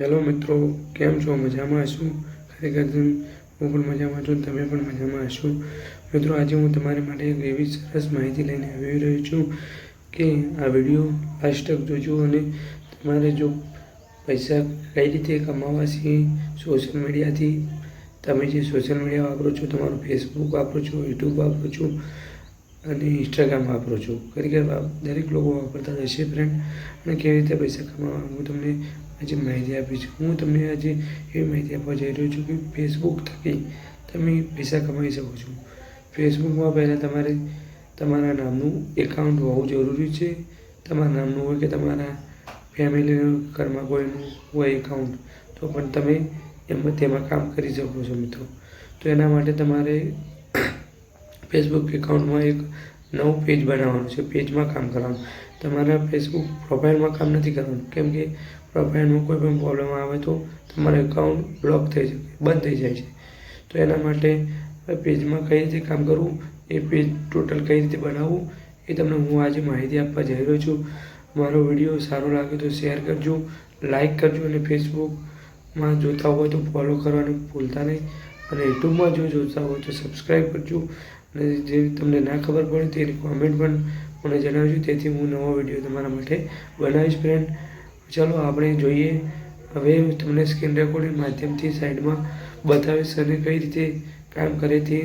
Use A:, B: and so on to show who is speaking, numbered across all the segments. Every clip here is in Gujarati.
A: હેલો મિત્રો, કેમ છો? મજામાં હશું ખરેખર હું પણ મજામાં છું, તમે પણ મજામાં હશો? મિત્રો, આજે હું તમારી માટે એક એવી સરસ માહિતી લઈને આવી રહ્યો છું કે આ વીડિયો લાસ્ટ તક જોજો અને તમારે જો પૈસા કઈ રીતે કમાવા છે સોશિયલ મીડિયાથી તમે જે સોશિયલ મીડિયા વાપરો છો, તમારું ફેસબુક વાપરો છો યુટ્યુબ વાપરો છો અને ઇન્સ્ટાગ્રામ વાપરો છો. ખરેખર દરેક લોકો વાપરતા હશે ફ્રેન્ડ અને કેવી રીતે પૈસા કમાવા? હું તમને આજે માહિતી આપી છું હું તમને આજે એવી માહિતી આપવા જઈ રહ્યો છું કે ફેસબુક થકી તમે પૈસા કમાઈ શકો છો. ફેસબુકમાં પહેલાં તમારે તમારા નામનું એકાઉન્ટ હોવું જરૂરી છે. તમારા નામનું હોય કે તમારા ફેમિલી ઘરમાં કોઈનું હોય એકાઉન્ટ તો પણ તમે એમાં તેમાં કામ કરી શકો છો મિત્રો. તો એના માટે તમારે ફેસબુક એકાઉન્ટમાં એક નવું પેજ બનાવવાનું છે. પેજમાં કામ કરવાનું. તમારા ફેસબુક પ્રોફાઇલમાં કામ નથી કરવાનું. કેમ કે પ્રોફાઇલમાં કોઈ પણ પ્રોબ્લેમ આવે તો તમારું એકાઉન્ટ બ્લોક થઈ શકે બંધ થઈ જાય છે. તો એના માટે પેજમાં કઈ રીતે કામ કરવું, એ પેજ ટોટલ કઈ રીતે બનાવવું, એ તમને હું આજે માહિતી આપવા જઈ રહ્યો છું. મારો વીડિયો સારો લાગે તો શેર કરજો લાઈક કરજો અને ફેસબુકમાં જોતા હોય તો ફોલો કરવાનું ભૂલતા નહીં. અને યુટ્યુબમાં જો જોતા હોય તો સબસ્ક્રાઈબ કરજો. અને જે તમને ના ખબર પડે તેની કોમેન્ટ પણ મને જણાવજો. તેથી હું નવો વીડિયો તમારા માટે બનાવીશ ફ્રેન્ડ ચાલો આપણે જોઈએ. હવે હું તમને સ્ક્રીન રેકોર્ડિંગ માધ્યમથી સાઈડમાં બતાવીશ અને કઈ રીતે કામ કરે તે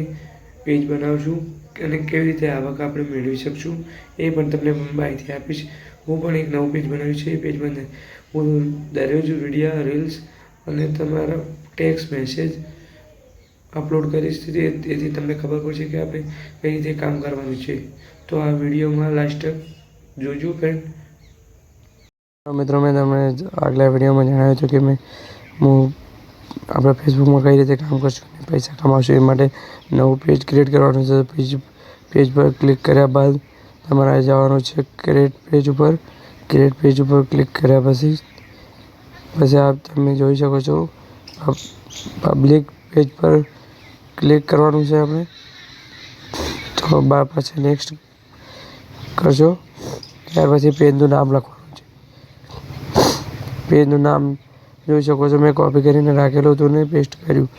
A: પેજ બનાવશું અને કેવી રીતે આવક આપણે મેળવી શકશું એ પણ તમને માહિતી આપીશ. હું પણ એક નવું પેજ બનાવ્યું છે. એ પેજમાં હું દરરોજ વિડીયા રીલ્સ અને તમારા ટેક્સ મેસેજ અપલોડ કરીશ તે- તેથી તમને ખબર પડશે કે આપણે કઈ રીતે કામ કરવાનું છે. તો આ વિડીયોમાં લાસ્ટ જોજો ફ્રેન્ડ મિત્રો, મેં તમને આગલા વિડીયોમાં જણાવ્યું હતું કે મેં, હું આપણે ફેસબુકમાં કઈ રીતે કામ કરશું અને પૈસા કમાશું એ માટે નવું પેજ ક્રિએટ કરવાનું છે. પેજ પેજ પર ક્લિક કર્યા બાદ તમારે જવાનું છે ક્રિએટ પેજ ઉપર. ક્રિએટ પેજ ઉપર ક્લિક કર્યા પછી પછી આપ તમે જોઈ શકો છો પબ્લિક પેજ પર ક્લિક કરવાનું છે આપણે. તો બાર પાસે નેક્સ્ટ કરશો ત્યાર પછી પેજનું નામ લખવાનું છે. પેજનું નામ જોઈ શકો છો. મેં કોપી કરીને રાખેલું હતું ને પેસ્ટ કર્યું.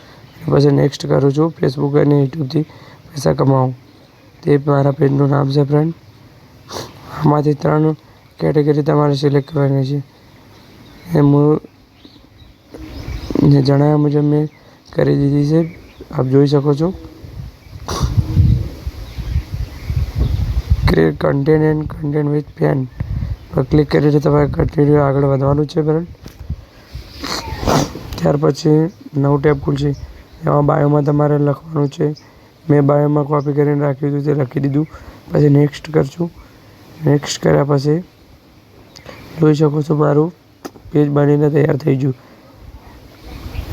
A: પછી નેક્સ્ટ કરું છું. ફેસબુક અને યુટ્યુબથી પૈસા કમાવું. તે મારા પેજનું નામ છે ફ્રેન્ડ આમાંથી ત્રણ કેટેગરી તમારે સિલેક્ટ કરવાની છે. એ હું જણાવ્યા મુજબ મેં કરી દીધી છે. આપ જોઈ શકો છો. Create content and content with pen પર ક્લિક કરીને તમારે કન્ટિન્યુ આગળ વધવાનું છે ફ્રેન્ડ ત્યાર પછી નવું ટેબ ખુલશે. એમાં બાયોમાં તમારે લખવાનું છે. મેં બાયોમાં કોપી કરીને રાખ્યું હતું તે લખી દીધું. પછી નેક્સ્ટ કરશું. નેક્સ્ટ કર્યા પછી જોઈ શકો છો મારું પેજ બનીને તૈયાર થઈ ગયું.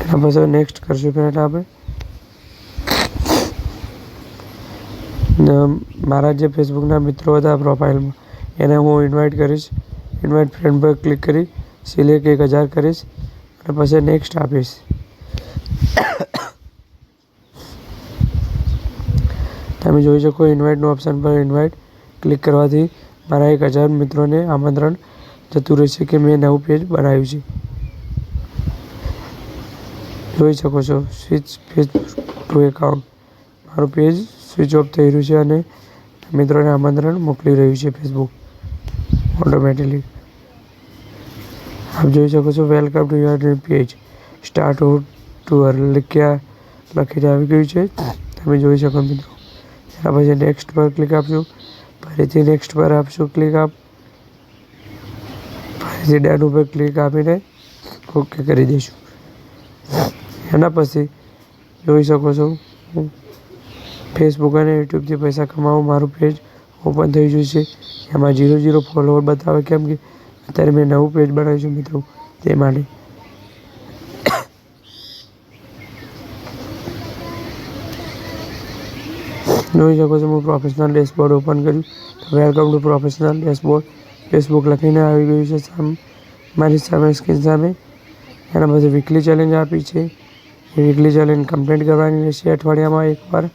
A: એના પછી નેક્સ્ટ કરશું ફ્રેન્ડ આપણે. મારા જે ફેસબુકના મિત્રો હતા પ્રોફાઇલમાં, એને હું ઇન્વાઇટ કરીશ. ઇન્વાઇટ ફ્રેન્ડ પર ક્લિક કરી સિલેક્ટ એક હજાર કરીશ અને પછી નેક્સ્ટ આપીશ. તમે જોઈ શકો ઇન્વાઇટનું ઓપ્શન પર ઇન્વાઇટ ક્લિક કરવાથી મારા એક હજાર મિત્રોને આમંત્રણ જતું રહેશે કે મેં નવું પેજ બનાવ્યું છે. જોઈ શકો છો સ્વિચ પેજ ટુ એકાઉન્ટ મારું પેજ સ્વિચ ઓફ થઈ રહ્યું છે અને મિત્રોને આમંત્રણ મોકલી રહ્યું છે ફેસબુક ઓટોમેટિકલી આપ જોઈ શકો છો welcome to your page start to લખ્યા, લખીને આવી ગયું છે. તમે જોઈ શકો મિત્રો. એના પછી નેક્સ્ટ પર ક્લિક આપશું ફરીથી નેક્સ્ટ પર આપશું ક્લિક આપ. ફરીથી ડન ઉપર ક્લિક આપીને ઓકે કરી દઈશું એના પછી જોઈ શકો છો હું ફેસબુક અને યુટ્યુબથી પૈસા કમાવું, મારું પેજ ઓપન થઈ ગયું છે. એમાં જીરો જીરો ફોલોવર બતાવે કેમ કે અત્યારે મેં નવું પેજ બનાવ્યું છે મિત્રો, તે માટે. જોઈ શકો છો, હું પ્રોફેશનલ ડેશબોર્ડ ઓપન કર્યું. તો welcome to professional dashboard Facebook લખીને આવી ગયું છે સામે, મારી સામે સ્ક્રીન સામે. એના પછી વીકલી ચેલેન્જ આપી છે. એ વીકલી ચેલેન્જ કમ્પ્લીટ કરવાની રહેશે અઠવાડિયામાં એકવાર.